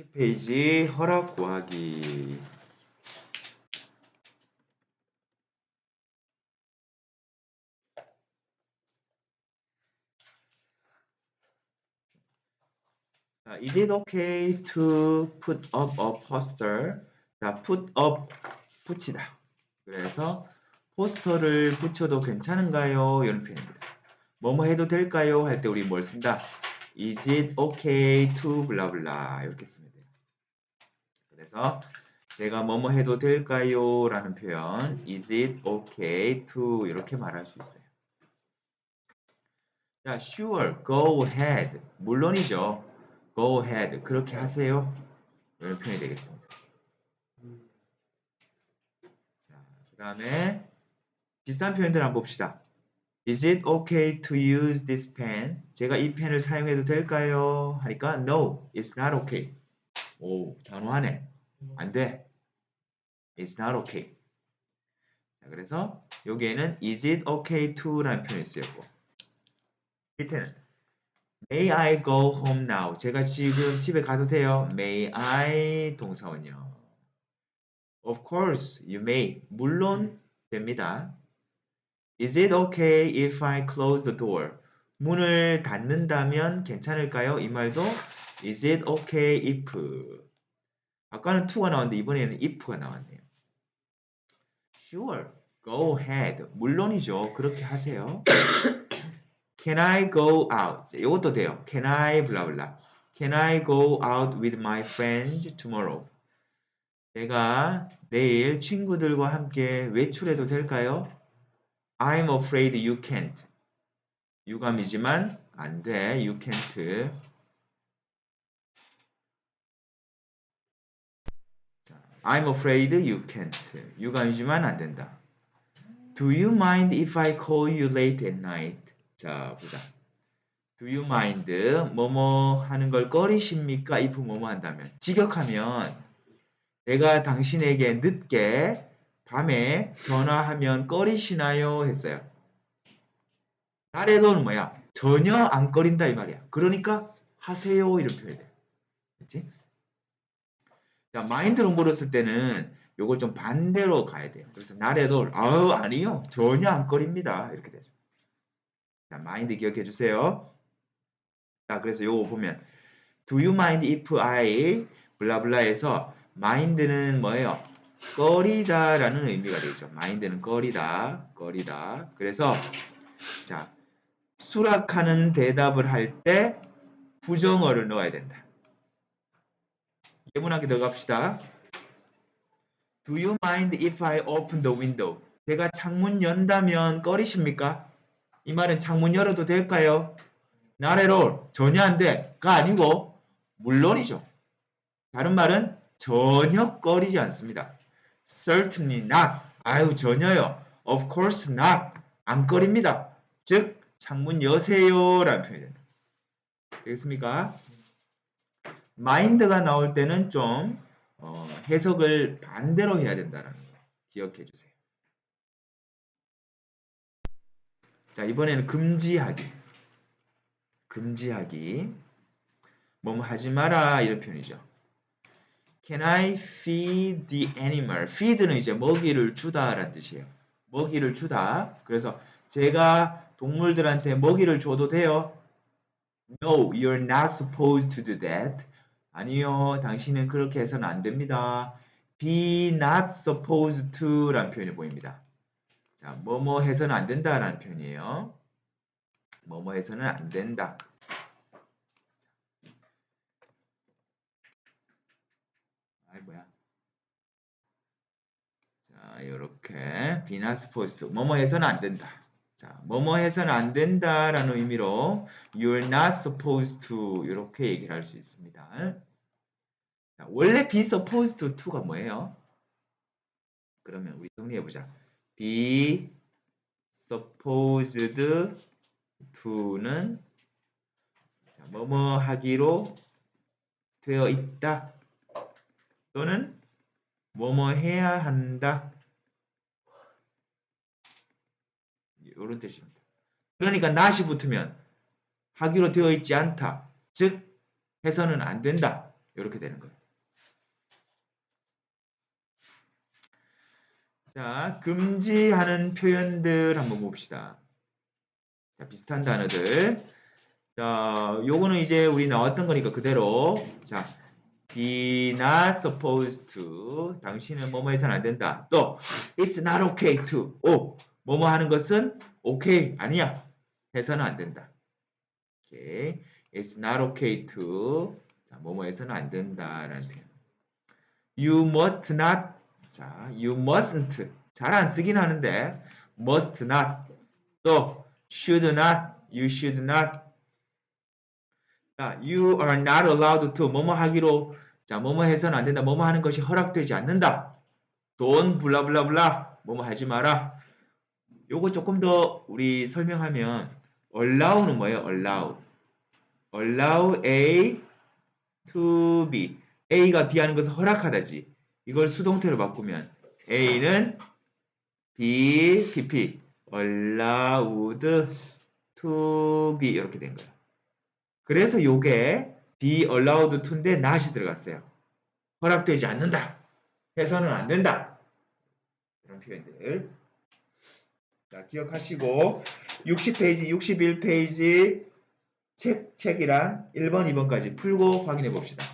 10페이지 허락 구하기. 자, is it okay to put up a poster? 자, put up 붙이다. 그래서 포스터를 붙여도 괜찮은가요? 이런 표현입니다. 뭐뭐 해도 될까요? 할 때 우리 뭘 쓴다? Is it okay to 블라블라 이렇게 돼요. 그래서 제가 뭐뭐 해도 될까요? 라는 표현 Is it okay to 이렇게 말할 수 있어요. 자, sure, go ahead. 물론이죠. go ahead. 그렇게 하세요. 이런 표현이 되겠습니다. 자, 그 다음에 비슷한 표현들 한번 봅시다. Is it okay to use this pen? 제가 이 펜을 사용해도 될까요? 하니까 No, it's not okay. 오, 단호하네. 안 돼. It's not okay. 자, 그래서 여기에는 Is it okay to?라는 표현이 쓰였고 밑에는 May I go home now? 제가 지금 집에 가도 돼요? May I 동사원이요. Of course, you may. 물론 됩니다. Is it okay if I close the door? 문을 닫는다면 괜찮을까요? 이 말도 Is it okay if? 아까는 to가 나왔는데 이번에는 if가 나왔네요. Sure, go ahead. 물론이죠. 그렇게 하세요. Can I go out? 이것도 돼요. Can I 블라블라. Can I go out with my friends tomorrow? 내가 내일 친구들과 함께 외출해도 될까요? I'm afraid you can't. 유감이지만 안 돼. You can't. I'm afraid you can't. 유감이지만 안 된다. Do you mind if I call you late at night? 자, 보자. Do you mind? 뭐뭐 하는 걸 꺼리십니까? if 뭐뭐 한다면. 직역하면 내가 당신에게 늦게 밤에 전화하면 꺼리시나요? 했어요. 나래도는 뭐야? 전혀 안 꺼린다 이 말이야. 그러니까 하세요 이런 표현이 돼. 그렇지? 자, 마인드로 물었을 때는 요걸 좀 반대로 가야 돼요. 그래서 나래도 아우 아니요. 전혀 안 꺼립니다. 이렇게 되죠. 자, 마인드 기억해 주세요. 자, 그래서 요거 보면 Do you mind if I 블라블라에서 마인드는 뭐예요? 꺼리다 라는 의미가 되죠. 마인드는 꺼리다, 꺼리다. 그래서 자 수락하는 대답을 할 때 부정어를 넣어야 된다. 예문하게 들어갑시다. Do you mind if I open the window? 제가 창문 연다면 꺼리십니까? 이 말은 창문 열어도 될까요? Not at all. 전혀 안 돼.가 아니고 물론이죠. 다른 말은 전혀 꺼리지 않습니다. Certainly not. 아유 전혀요. Of course not. 안 꺼립니다. 즉 창문 여세요 라는 표현이 된다. 되겠습니까? 마인드가 나올 때는 좀 어, 해석을 반대로 해야 된다는 거 기억해 주세요. 자 이번에는 금지하기. 금지하기. 뭐뭐 하지 마라 이런 표현이죠. Can I feed the animal? feed는 이제 먹이를 주다라는 뜻이에요. 먹이를 주다. 그래서 제가 동물들한테 먹이를 줘도 돼요? No, you're not supposed to do that. 아니요, 당신은 그렇게 해서는 안 됩니다. be not supposed to 라는 표현이 보입니다. 자, 뭐뭐 해서는 안 된다 라는 표현이에요. 뭐뭐 해서는 안 된다. 아이 뭐야? 자, 이렇게 be not supposed to 뭐뭐 해서는 안 된다. 자, 뭐뭐 해서는 안 된다라는 의미로 you're not supposed to 이렇게 얘기를 할 수 있습니다. 자, 원래 be supposed to가 뭐예요? 그러면 우리 정리해 보자. be supposed to는 자, 뭐뭐 하기로 되어 있다. 또는 뭐뭐 해야 한다. 이런 뜻입니다. 그러니까 not이 붙으면 하기로 되어 있지 않다. 즉 해서는 안 된다. 이렇게 되는 거예요. 자, 금지하는 표현들 한번 봅시다. 자, 비슷한 단어들. 자, 요거는 이제 우리 나왔던 거니까 그대로. 자, be not supposed to. 당신은 뭐뭐 해서는 안 된다. 또, it's not okay to. 오, 뭐뭐 하는 것은 okay, 아니야. 해서는 안 된다. 오케이. It's not okay to. 자, 뭐뭐 해서는 안 된다 라는 표현. You must not. 자, you mustn't. 잘 안 쓰긴 하는데, must not. 또, should not. You should not. 자, you are not allowed to. 뭐뭐 하기로. 자, 뭐뭐 해서는 안 된다. 뭐뭐 하는 것이 허락되지 않는다. don't 블라블라블라. 뭐뭐 하지 마라. 요거 조금 더 우리 설명하면, allow는 뭐예요? allow. allow A to B. A가 B 하는 것을 허락하다지. 이걸 수동태로 바꾸면 A는 B, PP. allowed to be 이렇게 된 거예요. 그래서 요게 be allowed to인데 not이 들어갔어요. 허락되지 않는다. 해서는 안 된다. 이런 표현들. 자, 기억하시고 60페이지, 61페이지 책, 책이랑 1번, 2번까지 풀고 확인해 봅시다.